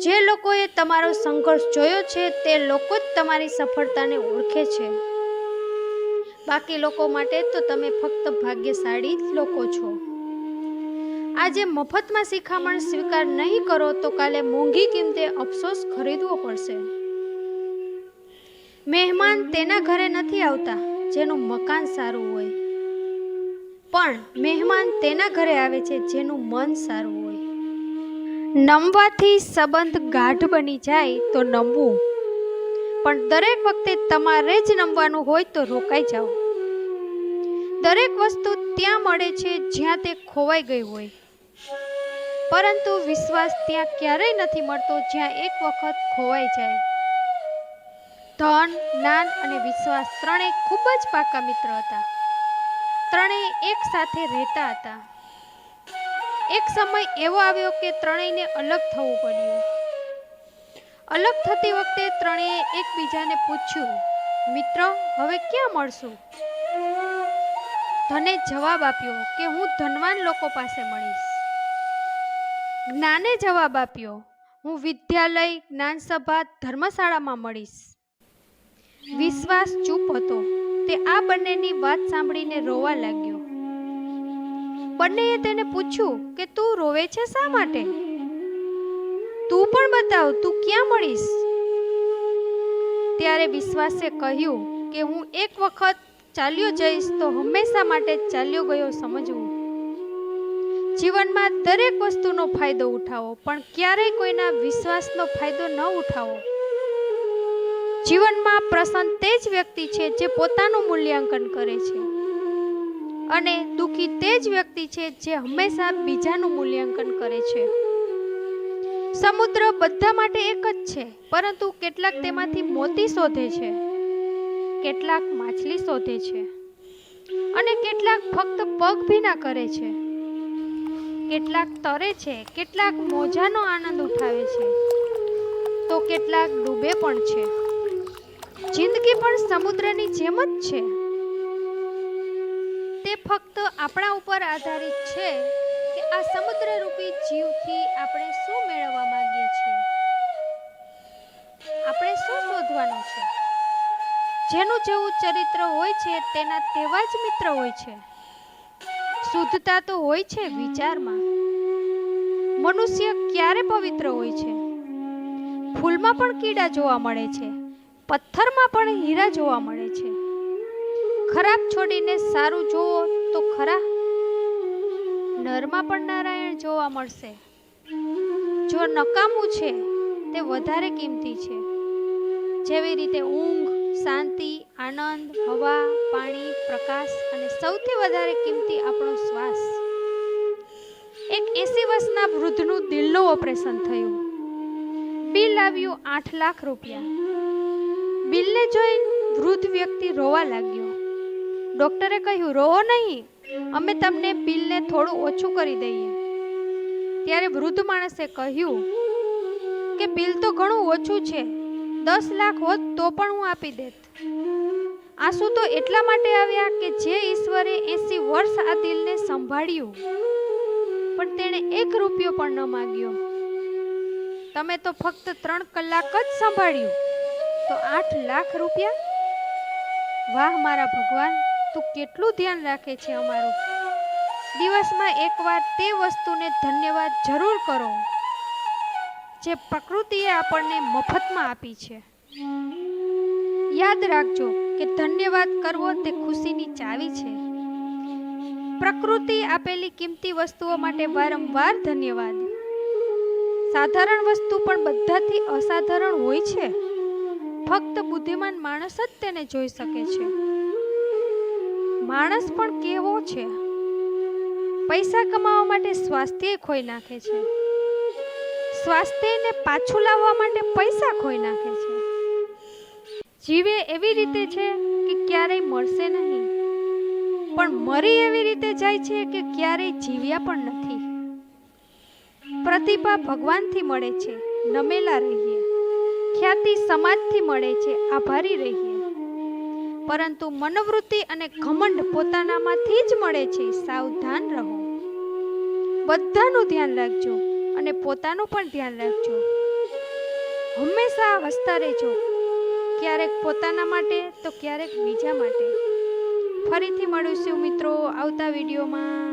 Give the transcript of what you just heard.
જે લોકોએ તમારો સંઘર્ષ જોયો છે, તે લોકો જ તમારી સફળતાને ઓળખે છે. બાકી લોકો માટે તો તમે ફક્ત ભાગ્યશાળી લોકો છો. આજે મફતમાં શિખામણ સ્વીકાર નહીં કરો, તો કાલે મોંઘી કિંમતે અફસોસ ખરીદવો પડશે. મહેમાન તેના ઘરે નથી આવતા, જેનું મકાન સારું હોય. પણ મહેમાન તેના ઘરે આવે છે, જેનું મન સારું હોય. નમવાથી સંબંધ ગાઢ બની જાય તો નમવું. પણ દરેક વખતે તમારે જ નમવાનું હોય તો રોકાઈ જાઓ. દરેક વસ્તુ ત્યાં મળે છે જ્યાં તે ખોવાઈ ગઈ હોય. પરંતુ વિશ્વાસ ત્યાં ક્યારેય નથી મળતો જ્યાં એક વખત ખોવાઈ જાય. ધન, જ્ઞાન અને વિશ્વાસ ત્રણેય ખૂબ જ પાકા મિત્ર હતા. ત્રણેય એક સાથે રહેતા હતા. એક સમય એવો આવ્યો કે ત્રણેયને અલગ થવું પડ્યું. અલગ થતી વખતે ત્રણેય એકબીજાને પૂછ્યું, મિત્ર, હવે ક્યાં મળશું? ધને જવાબ આપ્યો કે, હું ધનવાન લોકો પાસે મળીશ. જ્ઞાને જવાબ આપ્યો, હું વિદ્યાલય, જ્ઞાનસભા, ધર્મશાળામાં મળીશ. વિશ્વાસ ચૂપ હતો. તે આ બંનેની વાત સાંભળીને રોવા લાગ્યો. બંનેએ તેને પૂછ્યું કે, તું રોવે છે શા માટે? તું પણ બતાવ, તું ક્યાં મળીશ? ત્યારે વિશ્વાસે કહ્યું કે, હું એક વખત ચાલ્યો જઈશ તો હંમેશા માટે ચાલ્યો ગયો સમજવું. જીવનમાં દરેક વસ્તુનો ફાયદો ઉઠાવો, પણ ક્યારેય કોઈના વિશ્વાસનો ફાયદો ન ઉઠાવો. જીવનમાં પ્રસન્ન તે જ વ્યક્તિ છે જે પોતાનું મૂલ્યાંકન કરે છે. અને દુઃખી તે જ વ્યક્તિ છે જે હંમેશા બીજાનું મૂલ્યાંકન કરે છે. સમુદ્ર બધા માટે એક જ છે, પરંતુ કેટલાક તેમાંથી મોતી શોધે છે, કેટલાક માછલી શોધે છે અને કેટલાક ફક્ત પગ ભીના કરે છે. કેટલાક તરે છે, કેટલાક મોજાનો આનંદ ઉઠાવે છે. તો કેટલાક ડૂબે પણ છે. જિંદગી પણ સમુદ્રની જેમ જ છે. ફક્ત આપણા ઉપર આધારિત છે કે આ સમુદ્ર રૂપી જીવથી આપણે શું મેળવવા માંગીએ છીએ? આપણે શું શોધવાનું છે? જેનું જેવું ચરિત્ર હોય છે, તેના તેવા જ મિત્ર હોય છે. શુદ્ધતા તો હોય છે વિચારમાં. મનુષ્ય ક્યારે પવિત્ર હોય છે? ફૂલમાં પણ કીડા જોવા મળે છે. પથ્થરમાં પણ હીરા જોવા મળે છે. ખરાબ છોડીને સારું જોવો તો ખરા. નરમાં પણ નારાયણ જોવા મળશે. જો નકામું છે, તે વધારે કિંમતી છે. જેવી રીતે ઊંઘ, શાંતિ, આનંદ, હવા, પાણી, પ્રકાશ અને સૌથી વધારે કિંમતી આપણો શ્વાસ. એક એસી વર્ષના વૃદ્ધનું દિલનું ઓપરેશન થયું. બિલ આવ્યું આઠ લાખ રૂપિયા. બિલને જોઈ વૃદ્ધ વ્યક્તિ રોવા લાગ્યો. ડોક્ટરે કહ્યું, રોવો નહીં. અમે તમને બિલને થોડું ઓછું કરી દઈએ. ત્યારે વૃદ્ધ માણસે કહ્યું, કે બિલ તો ઘણું ઓછું છે. દસ લાખ હોત તો પણ હું આપી દેત. આંસુ તો એટલા માટે આવ્યા કે જે ઈશ્વરે એસી વર્ષ આ દિલને સંભાળ્યું, પણ તેણે એક રૂપિયો પણ ન માગ્યો. તમે તો ફક્ત ત્રણ કલાક જ સંભાળ્યું. તો આઠ લાખ રૂપિયા? વાહ, મારા ભગવાન. તું કેટલું ધ્યાન રાખે છે અમારું? દિવસમાં એકવાર તે વસ્તુને ધન્યવાદ જરૂર કરો, જે પ્રકૃતિએ આપણને મફતમાં આપી છે. યાદ રાખજો કે ધન્યવાદ કરવો તે ખુશીની ચાવી છે. પ્રકૃતિ આપેલી કિંમતી વસ્તુઓ માટે વારંવાર ધન્યવાદ. સાધારણ વસ્તુ પણ બધાથી અસાધારણ હોય છે. ફક્ત બુદ્ધિમાન માણસ જ તેને જોઈ શકે છે. માણસ પણ કેવો છે? પૈસા કમાવા માટે સ્વાસ્થ્ય ખોઈ નાખે છે. સ્વાસ્થ્યને પાછું લાવવા માટે પૈસા ખોઈ નાખે છે. જીવે એવી રીતે છે કે ક્યારેય મળશે નહીં. પણ મરી એવી રીતે જાય છે કે ક્યારેય જીવ્યા પણ નથી. પ્રતિભા ભગવાનથી મળે છે. નમેલા રહીએ. ખ્યાતિ સમાજથી મળે છે. આભારી રહીએ. પરંતુ મનોવૃત્તિ અને ઘમંડ પોતાનામાંથી જ મળે છે. સાવધાન રહો. બધાનું ધ્યાન રાખજો અને પોતાનું પણ ધ્યાન રાખજો. હંમેશા હસતા રહેજો. ક્યારેક પોતાના માટે, તો ક્યારેક બીજા માટે. ફરીથી મળીશું મિત્રો આવતા વિડીયોમાં.